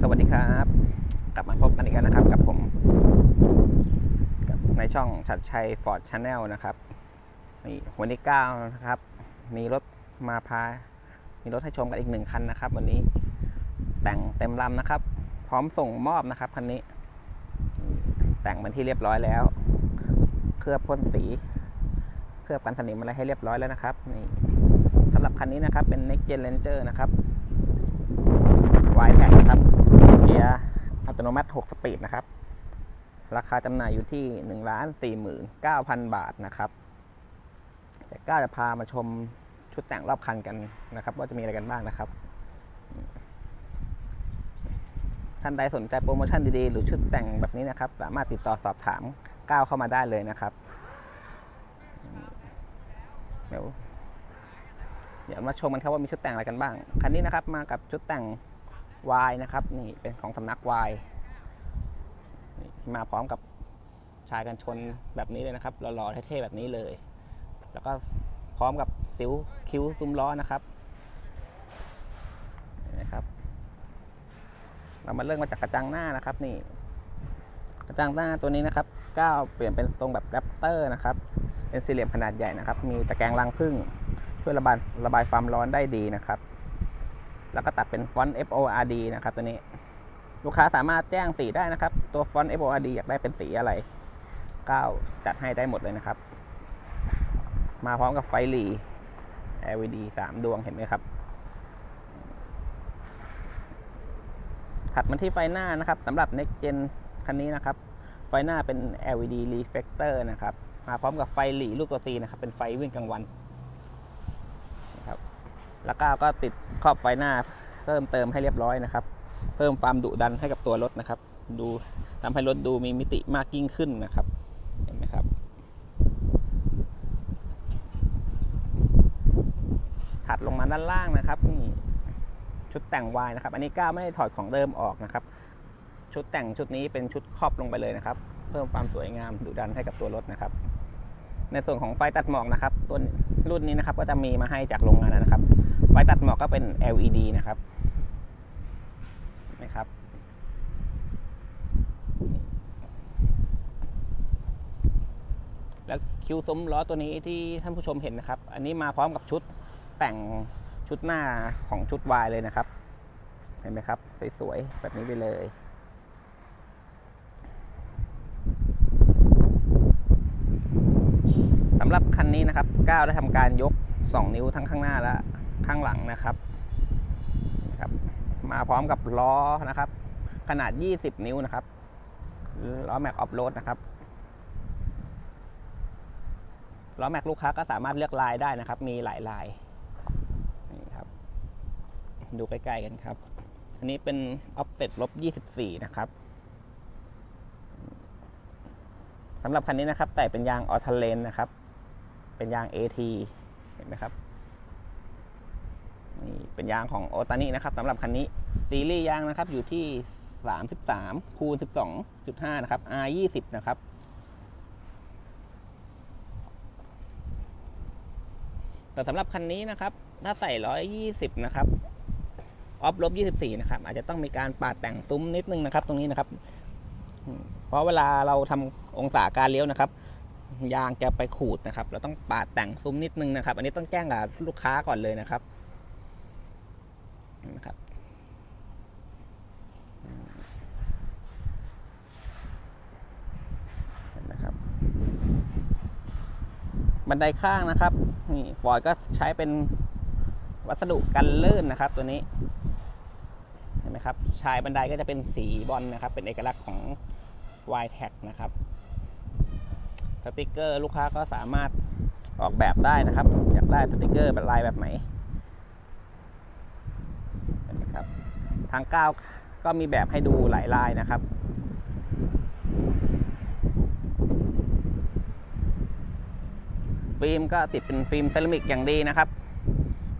สวัสดีครับ กลับมาพบกันอีกแล้วนะครับกับผมกับในช่องชัดชัยฟอร์ดชาแนลนะครับนี่วันที่9นะครับ มีรถมาพา มีรถให้ชมกันอีกหนึ่งคันนะครับ วันนี้แต่งเต็มลำนะครับ พร้อมส่งมอบนะครับคันนี้ แต่งเป็นที่เรียบร้อยแล้ว เคลือบพ่นสี เคลือบกันสนิมอะไรให้เรียบร้อยแล้วนะครับนี่สำหรับคันนี้นะครับเป็น Next Gen Ranger นะครับวายแท็กนะครับ ตโนมัติ 6 สปีดนะครับ ราคาจำหน่ายอยู่ที่1นึ่งล้านสี่หมื่นเก้าพันบาทนะครับ แต่ก้าจะพามาชมชุดแต่งรอบคันกันนะครับ ว่าจะมีอะไรกันบ้างนะครับ ท่านใดสนใจโปรโมชั่นดีๆ หรือชุดแต่งแบบนี้นะครับ สามารถติดต่อสอบถามก้าวเข้ามาได้เลยนะครับ เดี๋ยวเดี๋ยวมาชมกันครับว่ามีชุดแต่งอะไรกันบ้าง คันนี้นะครับมากับชุดแต่ง Y นะครับ นี่เป็นของสำนัก Y นี่มาพร้อมกับชายกันชนแบบนี้เลยนะครับหล่อๆเท่ๆแบบนี้เลย แล้วก็พร้อมกับสิวคิ้วซุ้มล้อนะครับนไหมครับ เรามาเริ่มมาจากกระจังหน้านะครับนี่ กระจังหน้าตัวนี้นะครับก้าวเปลี่ยนเป็นทรงแบบแรปเตอร์นะครับ เป็นสี่เหลี่ยมขนาดใหญ่นะครับ มีตะแกรงรังผึ้งช่วยระบายระบายความร้อนได้ดีนะครับ แล้วก็ตัดเป็นฟอนต์ FORD นะครับตัวนี้ลูกค้าสามารถแจ้งสีได้นะครับ ตัวฟอนต์ FORD อยากได้เป็นสีอะไรก้าวจัดให้ได้หมดเลยนะครับ มาพร้อมกับไฟหลี LED 3 ดวงเห็นไหมครับ ถัดมาที่ไฟหน้านะครับสำหรับ Next Gen คันนี้นะครับ ไฟหน้าเป็น LED reflector นะครับ มาพร้อมกับไฟหลีลูกตัว C นะครับ เป็นไฟวิ่งกลางวัน แล้วก็ก็ติดครอบไฟหน้าเพิ่มเติมให้เรียบร้อยนะครับ เพิ่มความดุดันให้กับตัวรถนะครับ ดูทำให้รถดูมีมิติมากยิ่งขึ้นนะครับเห็นไหมครับ ถัดลงมาด้านล่างนะครับนี่ชุดแต่งวายนะครับ อันนี้ก้าวไม่ได้ถอดของเดิมออกนะครับ ชุดแต่งชุดนี้เป็นชุดครอบลงไปเลยนะครับ เพิ่มความสวยงามดุดันให้กับตัวรถนะครับ ในส่วนของไฟตัดหมอกนะครับ ตัวรุ่นนี้นะครับก็จะมีมาให้จากโรงงานนะครับ ไฟตัดหมอกก็เป็น LED นะครับนะครับแล้วคิวซุ้มล้อตัวนี้ที่ท่านผู้ชมเห็นนะครับ อันนี้มาพร้อมกับชุดแต่งชุดหน้าของชุดวายเลยนะครับ เห็นไหมครับ สวยๆ แบบนี้ไปเลย สำหรับคันนี้นะครับก้าวได้ทำการยก 2 นิ้วทั้งข้างหน้าและ ข้างหลังนะครับครับ มาพร้อมกับล้อนะครับ ขนาด 20 นิ้วนะครับล้อแม็กออฟโรดนะครับล้อแม็กลูกค้าก็สามารถเลือกลายได้นะครับ มีหลายลายนี่ครับ ดูใกล้ๆกันครับ อันนี้เป็นออฟเซ็ตลบ24 นะครับสำหรับคันนี้นะครับ แต่เป็นยางออทเลนนะครับ เป็นยาง AT เห็นไหมครับ เป็นยางของโอตานินะครับสำหรับคันนี้ซีรีส์ยางนะครับอยู่ที่ 33คูณ12.5 นะครับ R 20 นะครับแต่สำหรับคันนี้นะครับ ถ้าใส่ 120 นะครับออฟลบ24 นะครับ อาจจะต้องมีการปาดแต่งซุ้มนิดนึงนะครับ ตรงนี้นะครับ เพราะเวลาเราทำองศาการเลี้ยวนะครับ ยางจะไปขูดนะครับ เราต้องปาดแต่งซุ้มนิดนึงนะครับ อันนี้ต้องแจ้งกับลูกค้าก่อนเลยนะครับนะครับเห็นไหมครับ บันไดข้างนะครับนี่ฟอร์ดก็ใช้เป็นวัสดุกันลื่นนะครับ ตัวนี้เห็นไหมครับชายบันไดก็จะเป็นสีบอลนะครับ เป็นเอกลักษณ์ของ y t a g นะครับสติกเกอร์ลูกค้าก็สามารถออกแบบได้นะครับอยากได้สติกเกอร์แบบลายแบบไหนเห็นไหมครับทางก้าวก็มีแบบให้ดูหลายลายนะครับ ฟิล์มก็ติดเป็นฟิล์มเซรามิกอย่างดีนะครับ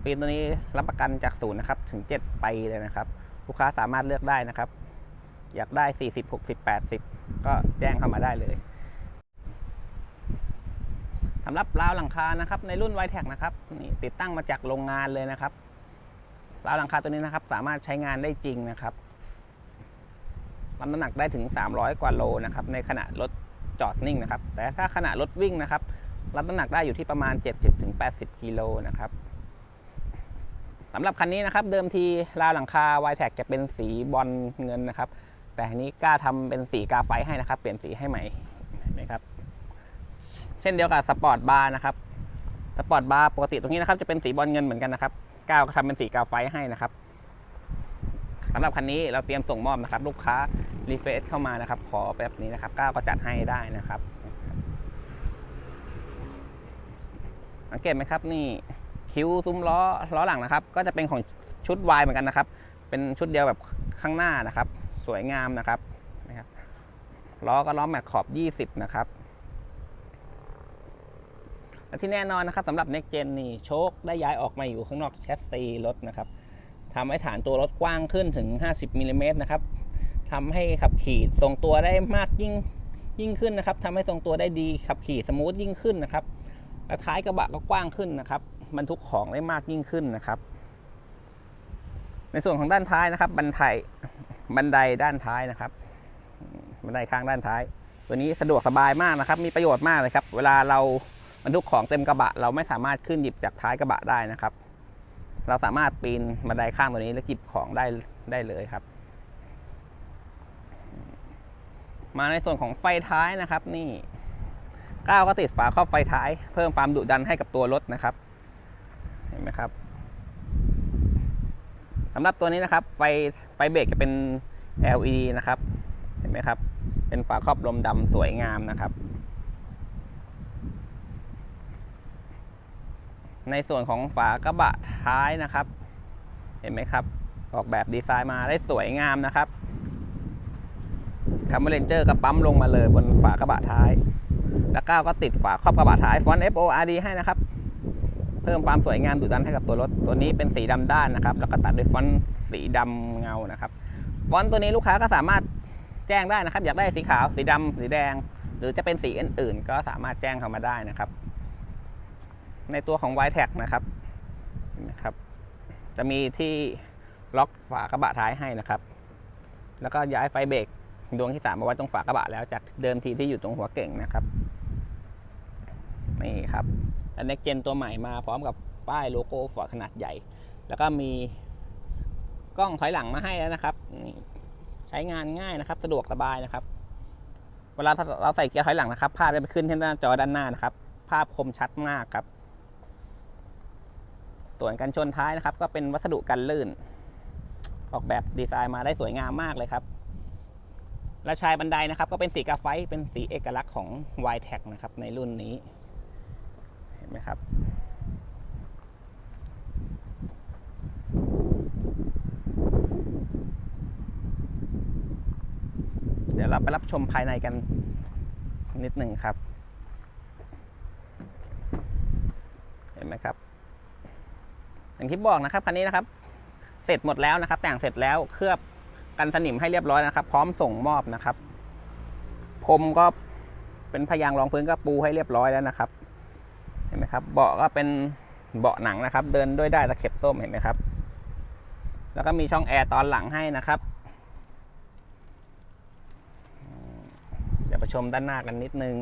ฟิล์มตัวนี้รับประกันจากศูนย์นะครับถึง 7 ปีเลยนะครับ ลูกค้าสามารถเลือกได้นะครับ อยากได้ 40 60 80 ก็แจ้งเข้ามาได้เลยสำหรับราวหลังคานะครับ ในรุ่น y t e c นะครับนี่ติดตั้งมาจากโรงงานเลยนะครับราวหลังคาตัวนี้นะครับ สามารถใช้งานได้จริงนะครับรับน้ำหนักได้ถึง 300 กว่าโลนะครับในขณะรถจอดนิ่งนะครับ แต่ถ้าขณะรถวิ่งนะครับ รับน้ำหนักได้อยู่ที่ประมาณ 70-80กิโลนะครับสำหรับคันนี้นะครับ เดิมทีราวหลังคา y t แทจะเป็นสีบอลเงินนะครับ แต่นี้กล้าทำเป็นสีกาไฟให้นะครับ เปลี่ยนสีให้ใหม่นะครับ เช่นเดียวกับสปอร์ตบาร์นะครับสปอร์ตบาร์ปกติตรงนี้นะครับ จะเป็นสีบอลเงินเหมือนกันนะครับก้าวก็ทำเป็นสีกาไฟให้นะครับสำหรับคันนี้เราเตรียมส่งมอบนะครับ ลูกค้ารีเฟซเข้ามานะครับ ขอแบบนี้นะครับก้าวก็จัดให้ได้นะครับ สังเกตไหมครับนี่คิ้วซุ้มล้อล้อหลังนะครับ ก็จะเป็นของชุด Y เหมือนกันนะครับ เป็นชุดเดียวแบบข้างหน้านะครับ สวยงามนะครับนะครับล้อก็ล้อแม็กขอบ 20 นะครับและที่แน่นอนนะครับสำหรับ Next Gen นี่โชคได้ย้ายออกมาอยู่ข้างนอกแชสซีรถนะครับทำให้ฐานตัวรถกว้างขึ้นถึง 50มิลลิเมตรนะครับทำให้ขับขี่ทรงตัวได้มากยิ่งยิ่งขึ้นนะครับทำให้ทรงตัวได้ดีขับขี่สมูทยิ่งขึ้นนะครับ และท้ายกระบะก็กว้างขึ้นนะครับบรรทุกของได้มากยิ่งขึ้นนะครับ ในส่วนของด้านท้ายนะครับ บันไดบันไดด้านท้ายนะครับ บันไดข้างด้านท้าย ตัวนี้สะดวกสบายมากนะครับ มีประโยชน์มากเลยครับ เวลาเราบรรทุกของเต็มกระบะ เราไม่สามารถขึ้นหยิบจากท้ายกระบะได้นะครับ เราสามารถปีนบันไดข้างตัวนี้แล้วหยิบของได้ได้เลยครับ มาในส่วนของไฟท้ายนะครับ นี่ ก้าก็ติดฝาครอบไฟท้าย เพิ่มความดุดันให้กับตัวรถนะครับ เห็นไหมครับสำหรับตัวนี้นะครับ ไฟไฟเบรกจะเป็น LED นะครับ เห็นไหมครับ เป็นฝาครอบลมดำสวยงามนะครับ ในส่วนของฝากระบะท้ายนะครับ เห็นไหมครับ ออกแบบดีไซน์มาได้สวยงามนะครับคำว่าเลนเจอร์ก็ปั๊มลงมาเลยบนฝากระบะท้าย แล้วก้าวก็ติดฝาครอบกระบะท้ายฟอนต์ FORD ให้นะครับ เพิ่มความสวยงามดุดันให้กับตัวรถ ตัวนี้เป็นสีดำด้านนะครับ แล้วก็ตัดด้วยฟอนต์สีดำเงานะครับ ฟอนต์ตัวนี้ลูกค้าก็สามารถแจ้งได้นะครับ อยากได้สีขาว สีดำสีแดง หรือจะเป็นสีอื่นๆ ก็สามารถแจ้งเข้ามาได้นะครับ ในตัวของ y t a g นะครับนะครับ จะมีที่ล็อกฝากระบะท้ายให้นะครับ แล้วก็ย้ายไฟเบรกดวงที่3มาไว้ตรงฝากระบะแล้วจากเดิมทีที่อยู่ตรงหัวเก่งนะครับ นี่ครับและ Next Gen ตัวใหม่มาพร้อมกับป้ายโลโก้ฟอร์ดขนาดใหญ่ แล้วก็มีกล้องถอยหลังมาให้แล้วนะครับนี่ใช้งานง่ายนะครับ สะดวกสบายนะครับ เวลาเราใส่เกียร์ถอยหลังนะครับ ภาพจะไปขึ้นที่หน้าจอด้านหน้านะครับ ภาพคมชัดมากครับ ส่วนกันชนท้ายนะครับ ก็เป็นวัสดุกันลื่น ออกแบบดีไซน์มาได้สวยงามมากเลยครับและชายบันไดนะครับ ก็เป็นสีกาไฟเป็นสีเอกลักษณ์ของ y t e c นะครับในรุ่นนี้ ห็นไหมครับเดี๋ยวเราไปรับชมภายในกันนิดหนึ่งครับ เห็นไหมครับ อย่างที่บอกนะครับคันนี้นะครับ เสร็จหมดแล้วนะครับ แต่งเสร็จแล้วเคลือบกันสนิมให้เรียบร้อยนะครับ พร้อมส่งมอบนะครับพรมก็เป็นพยางรองพื้นก็ปูให้เรียบร้อยแล้วนะครับ นไหมครับ เบาะก็เป็นเบาะหนังนะครับ เดินด้วยได้ตะเข็บส้มเห็นไหมครับ แล้วก็มีช่องแอร์ตอนหลังให้นะครับเดี๋ยวไปชมด้านหน้ากันนิดนึง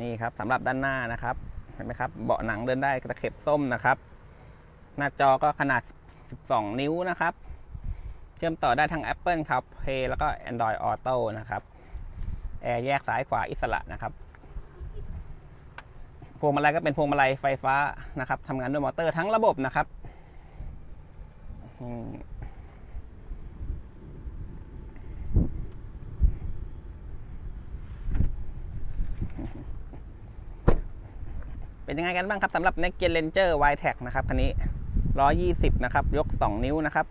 นี่ครับสำหรับด้านหน้านะครับ เห็นไหมครับ เบาะหนังเดินได้ตะเข็บส้มนะครับ หน้าจอก็ขนาด 12 นิ้วนะครับ เชื่อมต่อได้ทั้ง Apple CarPlay แล้วก็ Android Auto นะครับ แอร์แยกซ้ายขวาอิสระนะครับพวงมาลัยก็เป็นพวงมาลัยไฟฟ้านะครับทำงานด้วยมอเตอร์ทั้งระบบนะครับเป็นยังไงกันบ้างครับสำหรับ Next Gen Ranger y t e c นะครับคันนี้ 120 นะครับ ยก 2 นิ้วนะครับ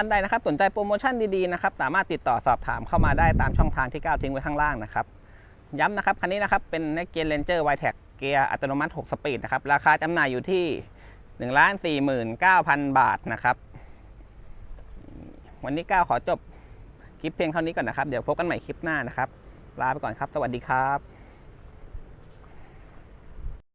ท่านใดนะครับสนใจโปรโมชั่นดีๆนะครับสามารถติดต่อสอบถามเข้ามาได้ตามช่องทางที่ก้าวทิ้งไว้ข้างล่างนะครับย้ำนะครับคันนี้นะครับเป็น Next Gen Ranger y t e c เกียร์อัตโนมัติ 6 สปีดนะครับราคาจำหน่ายอยู่ที่ 1 4 9 0 0 0 บาทนะครับ วันนี้ก้าวขอจบคลิปเพียงเท่านี้ก่อนนะครับ เดี๋ยวพบกันใหม่คลิปหน้านะครับ ลาไปก่อนครับ สวัสดีครับ